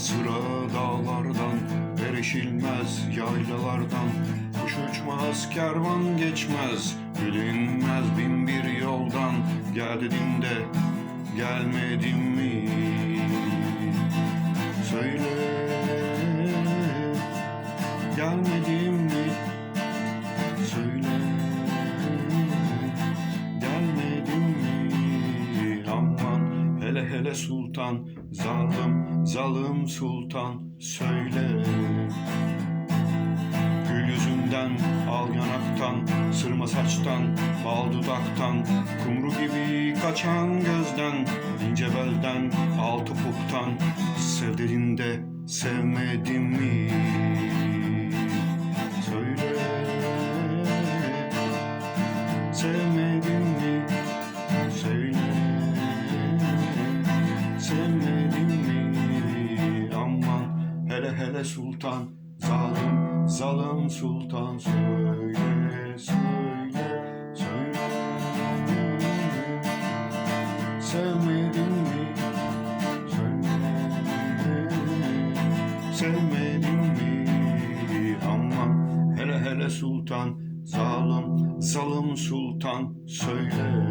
Sıra dağlardan Erişilmez yaylalardan Kuş uçmaz kervan geçmez Bilinmez bin bir yoldan Gel dediğinde gelmedim mi? Söyle Gelmedim mi? Söyle hele hele sultan Zalim zalim sultan Söyle Gül yüzünden, al yanaktan, sırma saçtan, bal dudaktan, kumru gibi kaçan gözden, ince belden, al topuktan, sevdiğinde sevmedim mi? Söyle, sevmedim sevmedim mi? Aman hele hele sultan, zalim, zalim sultan söyle, söyle, söyle. Sevmedin mi? Söyle, sevmedin mi? Aman hele hele sultan, zalim, zalim sultan söyle.